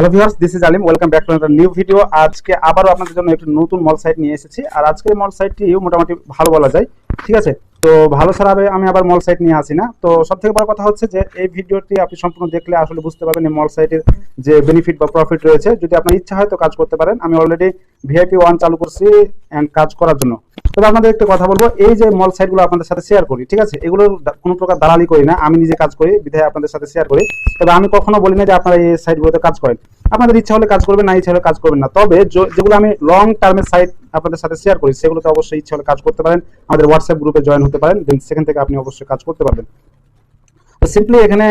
Hello viewers this is Alim welcome back to another new video আজকে আবারও আপনাদের জন্য একটি নতুন মল সাইট নিয়ে এসেছি। আর আজকের মল সাইটটি মোটামুটি ভালো বলা যায়। ঠিক আছে? তো ভালো ছাড়া আমি- আমি আবার মল সাইট নিয়ে আসি না। তো সব থেকে বড় কথা হচ্ছে যে, এই ভিডিওটি আপনি সম্পূর্ণ দেখলে আসলে বুঝতে পারবেন এই মল সাইটের যে বেনিফিট বা প্রফিট রয়েছে। যদি আপনার ইচ্ছা হয় তো কাজ করতে পারেন। আমি অলরেডি ভিআইপি ওয়ান চালু করছি অ্যান্ড কাজ করার জন্য। তবে আপনাদের একটু কথা বলব, এই যে মল সাইটগুলো আপনাদের সাথে শেয়ার করি, ঠিক আছে? এগুলো কোনো প্রকার দালালি করি না, আমি নিজে কাজ করি, বিধায় আপনাদের সাথে শেয়ার করি। তবে আমি কখনো বলি না যে আপনারা এই সাইটগুলোতে কাজ করেন। আপনাদের ইচ্ছা হলে কাজ করবেন, না ইচ্ছা হলে কাজ করবেন না। তবে যেগুলো আমি লং টার্মের সাইট আপনাদের সাথে শেয়ার করি, সেগুলোতে অবশ্যই ইচ্ছা হলে কাজ করতে পারেন। আমাদের হোয়াটসঅ্যাপ গ্রুপে জয়েন হতে পারেন দেন সেখান থেকে আপনি অবশ্যই কাজ করতে পারবেন। তো সিম্পলি এখানে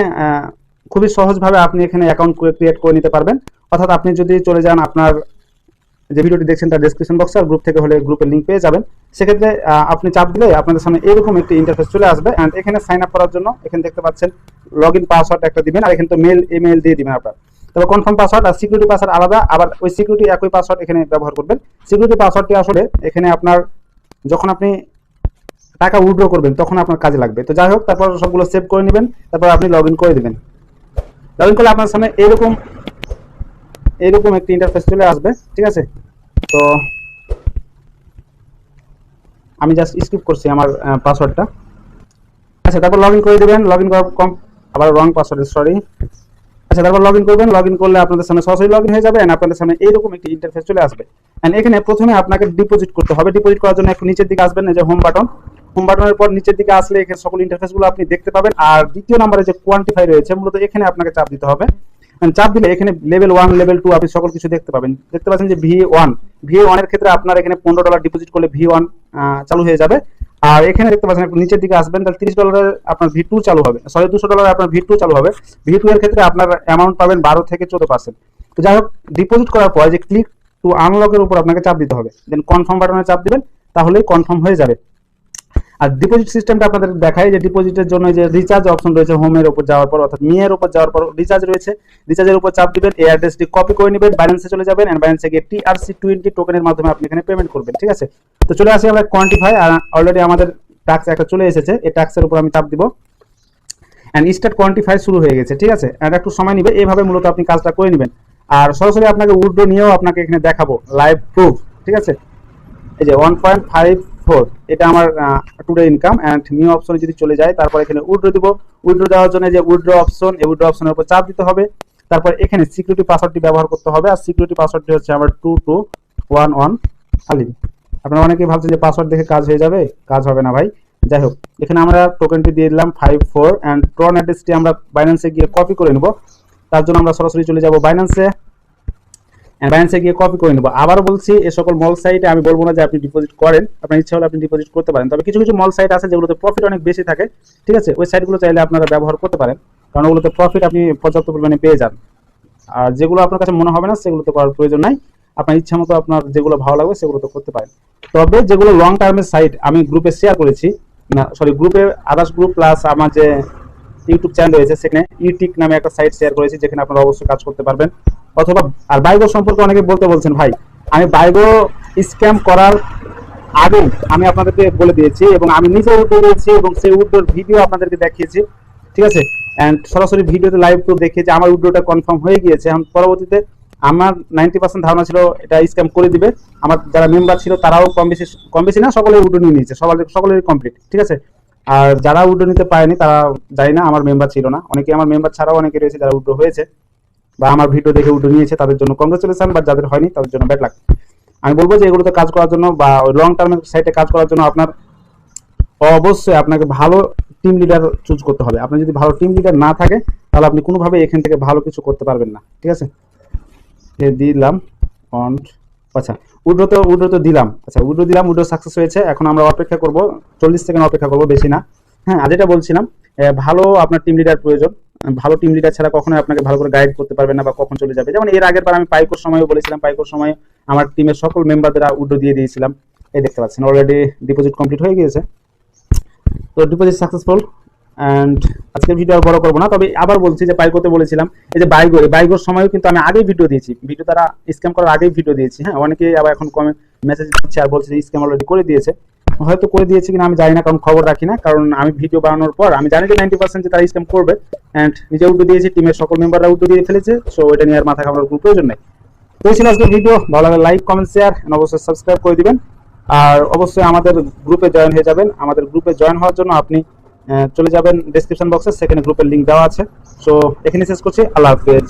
খুবই সহজভাবে আপনি এখানে অ্যাকাউন্ট ক্রিয়েট করে নিতে পারবেন। অর্থাৎ আপনি যদি চলে যান আপনার যে ভিডিওটি দেখছেন তার ডেসক্রিপশন বক্সে আর গ্রুপ থেকে হলে গ্রুপের লিঙ্ক পেয়ে যাবেন। সেক্ষেত্রে আপনি চাপ দিলে আপনাদের সামনে এরকম একটি ইন্টারফেস চলে আসবে অ্যান্ড এখানে সাইন আপ করার জন্য এখানে দেখতে পাচ্ছেন লগ ইন পাসওয়ার্ড একটা দিবেন আর এখানে তো মেল ইমেল দিয়ে দিবেন আপনার। তবে কনফার্ম পাসওয়ার্ড আর সিকিউরিটি পাসওয়ার্ড আলাদা, আবার ওই সিকিউরিটি একই পাসওয়ার্ড এখানে ব্যবহার করবেন। সিকিউরিটি পাসওয়ার্ডটি আসলে এখানে আপনার যখন আপনি টাকা উইড্রো করবেন, তখন আপনার কাজে লাগবে। তো যাই হোক, তারপর সবগুলো সেভ করে নেবেন, তারপর আপনি লগ ইন করে দেবেন। লগ ইন করলে আপনার সামনে এরকম এরকম একটি ইন্টারফেস চলে আসবে, ঠিক আছে? তো আমি জাস্ট স্কিপ করছি আমার পাসওয়ার্ডটা আচ্ছা তারপর লগ ইন করে দেবেন লগ ইন করার কম আবার রং পাসওয়ার্ড সরি আচ্ছা তারপর লগ ইন করবেন লগ ইন করলে আপনাদের সামনে সরাসরি লগ ইন হয়ে যাবে আপনাদের সামনে এইরকম একটি ইন্টারফেস চলে আসবে। এন্ড এখানে প্রথমে আপনাকে ডিপোজিট করতে হবে। ডিপোজিট করার জন্য একটু নিচের দিকে আসবেন, এই যে হোম বাটন হোম বাটনের পর নিচের দিকে আসলে এখানে সকল ইন্টারফেসগুলো আপনি দেখতে পাবেন। আর দ্বিতীয় নম্বরে যে কোয়ান্টিফাই রয়েছে, মূলত এখানে আপনাকে চাপ দিতে হবে। চাপ দিলে এখানে লেভেল ওয়ান লেভেল টু আপনি সকল কিছু দেখতে পাবেন। দেখতে পাচ্ছেন যে ভি ওয়ান ভি ওয়ানের ক্ষেত্রে আপনার এখানে পনেরো ডলার ডিপোজিট করলে ভি ওয়ান চালু হয়ে যাবে। আর এখানে দেখতে পাচ্ছেন, একটু নিচের দিকে আসবেন, তাহলে তিরিশ ডলারের আপনার ভি টু চালু হবে। সরি দুশো ডলারের আপনার ভি টু চালু হবে। ভি টু এর ক্ষেত্রে আপনার অ্যামাউন্ট পাবেন বারো থেকে চোদ্দ পার্সেন্ট তো যাই হোক ডিপোজিট করার পর যে ক্লিক টু আনলকের উপর আপনাকে চাপ দিতে হবে। দেন কনফার্ম বাটনে চাপ দিবেন, তাহলেই কনফার্ম হয়ে যাবে। আর ডিপোজিট সিস্টেমটা আপনাদের দেখায় যে ডিপোজিটের জন্য যে রিচার্জ অপশন রয়েছে হোমের উপর যাওয়ার পর, অর্থাৎ মিয়ের উপর যাওয়ার পর রিচার্জ রয়েছে। রিচার্জের উপর চাপ দিবেন, এই অ্যাড্রেসটি কপি করে নেবেন ব্যালেন্সে চলে যাবেন এন্ড ব্যালেন্সে গিয়ে টিআরসি টোয়েন্টি টোকেনের মাধ্যমে আপনি এখানে পেমেন্ট করবেন, ঠিক আছে? তো চলে আসি আমরা কোয়ান্টিফাই আর অলরেডি আমাদের ট্যাক্স একটা চলে এসেছে, এই ট্যাক্সের উপর আমি চাপ দিব। অ্যান্ড স্টার্ট কোয়ান্টিফাই শুরু হয়ে গেছে, ঠিক আছে? অ্যান্ড একটু সময় নেবে এইভাবে মূলত আপনি কাজটা করে নেবেন। আর সরাসরি আপনাকে উইথড্র নিয়েও আপনাকে এখানে দেখাবো লাইভ প্রুফ ঠিক আছে? এই যে ওয়ান পয়েন্ট ফাইভ ফোর এটা আমার টুডে ইনকাম অ্যান্ড নিউ অপশনে যদি চলে যায়, তারপর এখানে উইথড্র দিব। উইথড্র দেওয়ার জন্য যে উইথড্র অপশন এই উইথড্র অপশনের উপর চাপ দিতে হবে। তারপর এখানে সিকিউরিটি পাসওয়ার্ডটি ব্যবহার করতে হবে, আর সিকিউরিটি পাসওয়ার্ডটি হচ্ছে আমার two two one one Alim আপনারা অনেকেই ভাবছেন যে পাসওয়ার্ড দেখে কাজ হয়ে যাবে? কাজ হবে না ভাই। যাই হোক, এখানে আমরা টোকেনটি দিয়ে দিলাম ফাইভ ফোর অ্যান্ড ট্রন অ্যাড্রেসটি আমরা বাইন্যান্সে গিয়ে কপি করে নেব। তার জন্য আমরা সরাসরি চলে যাব বাইন্যান্সে ব্যালেন্সে গিয়ে কপি করে নেব। আবার বলছি এই সকল মল সাইটে আমি বলব না যে আপনি ডিপোজিট করেন। আপনার ইচ্ছা হলে আপনি ডিপোজিট করতে পারেন। তবে কিছু কিছু মল সাইট আছে যেগুলোতে প্রফিট অনেক বেশি থাকে। ঠিক আছে? ওই সাইটগুলো চাইলে আপনারা ব্যবহার করতে পারেন। কারণ ওগুলোতে প্রফিট আপনি পর্যাপ্ত পরিমাণে পেয়ে যান। আর যেগুলো আপনার কাছে মনে হবে না, সেগুলোতে করার প্রয়োজন নাই। আপনার ইচ্ছা মতো আপনার যেগুলো ভালো লাগবে সেগুলো তো করতে পারেন। তবে যেগুলো লং টার্মের সাইট আমি গ্রুপে শেয়ার করেছি, না সরি গ্রুপে আদার্স গ্রুপ প্লাস আমার যে ইউটিউব চ্যানেল রয়েছে সেখানে ইউটিক নামে একটা সাইট শেয়ার করেছি, যেখানে আপনারা অবশ্যই কাজ করতে পারবেন। অথবা, আর বাইগো সম্পর্কে অনেকে বলতে বলছেন, ভাই, আমি বাইগো স্ক্যাম করার আগে আমি আপনাদেরকে বলে দিয়েছি এবং আমি নিজে উদ্যোগ দিয়েছি এবং সেই উদ্যোগ ভিডিও আপনাদেরকে দেখিয়েছি। ঠিক আছে? অ্যান্ড সরাসরি ভিডিওতে লাইভ প্রুফ দেখিয়েছি আমার উদ্যোগটা কনফার্ম হয়ে গিয়েছে। এখন পরবর্তীতে আমার নাইনটি পার্সেন্ট ধারণা ছিল এটা স্ক্যাম করে দিবে। আমার যারা মেম্বার ছিল তারাও কম বেশি কম বেশি না সকলে উড্ডো নিয়ে নিয়েছে। সকলেরই কমপ্লিট ঠিক আছে? আর যারা উড্ডো নিতে পারেনি, তারা জানি না, আমার মেম্বার ছিল না। অনেকে আমার মেম্বার ছাড়াও অনেকে রয়েছে যারা উড্ডো হয়েছে বা আমার ভিডিও দেখে উড্ডো নিয়েছে, তাদের জন্য কংগ্রেচুলেশন বা যাদের হয়নি, তাদের জন্য ব্যাড লাগ আমি বলব যে এগুলোতে কাজ করার জন্য বা লং টার্মের সাইটে কাজ করার জন্য আপনার অবশ্যই আপনাকে ভালো টিম লিডার চুজ করতে হবে। আপনার যদি ভালো টিম লিডার না থাকে, তাহলে আপনি কোনোভাবে এখান থেকে ভালো কিছু করতে পারবেন না, ঠিক আছে? দিলাম অন আচ্ছা উড্রো তো উড্রো তো দিলাম আচ্ছা উড্রো দিলাম, উড্রো সাকসেস হয়েছে, এখন আমরা অপেক্ষা করব, চল্লিশ সেকেন্ড অপেক্ষা করব, বেশি না। হ্যাঁ আর যেটা বলছিলাম ভালো আপনার টিম লিডার প্রয়োজন, ভালো টিম লিডার ছাড়া কখনোই আপনাকে ভালো করে গাইড করতে পারবেন না বা কখন চলে যাবে। যেমন এর আগের বার আমি পাইকোর সময়ও বলেছিলাম, পাইকোর সময় আমার টিমের সকল মেম্বারদের উড্রো দিয়ে দিয়েছিলাম। এই দেখতে পাচ্ছেন অলরেডি ডিপোজিট কমপ্লিট হয়ে গিয়েছে। তো ডিপোজিট সাকসেসফুল অ্যান্ড আজকের ভিডিও আর বড় করব না, তবে আবার বলছি যে বাইকোতে বলেছিলাম, এই যে বাইগো বাইগোর সময়ও কিন্তু আমি আগেই ভিডিও দিয়েছি। ভিডিও তারা স্ক্যাম করার আগেই ভিডিও দিয়েছি হ্যাঁ? অনেকে আবার এখন কমে মেসেজ দিচ্ছে আর বলছে যে স্ক্যাম অলরেডি করে দিয়েছে। হয়তো করে দিয়েছে কিনা আমি জানি না, কারণ খবর রাখি না, কারণ আমি ভিডিও বানানোর পর আমি জানি যে নাইনটি পার্সেন্ট যে তারা স্ক্যাম করবে অ্যান্ড নিজে উদ্যোগ দিয়েছি টিমের সকল মেম্বাররা উদ্যোগ দিয়ে ফেলেছে সো এটা নিয়ে আর মাথা ঘামানোর কোনো প্রয়োজন নেই। তো ছিল আজকের ভিডিও ভালো লাগলে লাইক কমেন্ট শেয়ার অবশ্যই সাবস্ক্রাইব করে দিবেন। আর অবশ্যই আমাদের গ্রুপে জয়েন হয়ে যাবেন। আমাদের গ্রুপে জয়েন হওয়ার জন্য আপনি চলে যাবেন ডেসক্রিপশন বক্সে সেখানে গ্রুপের লিঙ্ক দেওয়া আছে। সো এখানে শেষ করছি। আল্লাহ হাফিজ।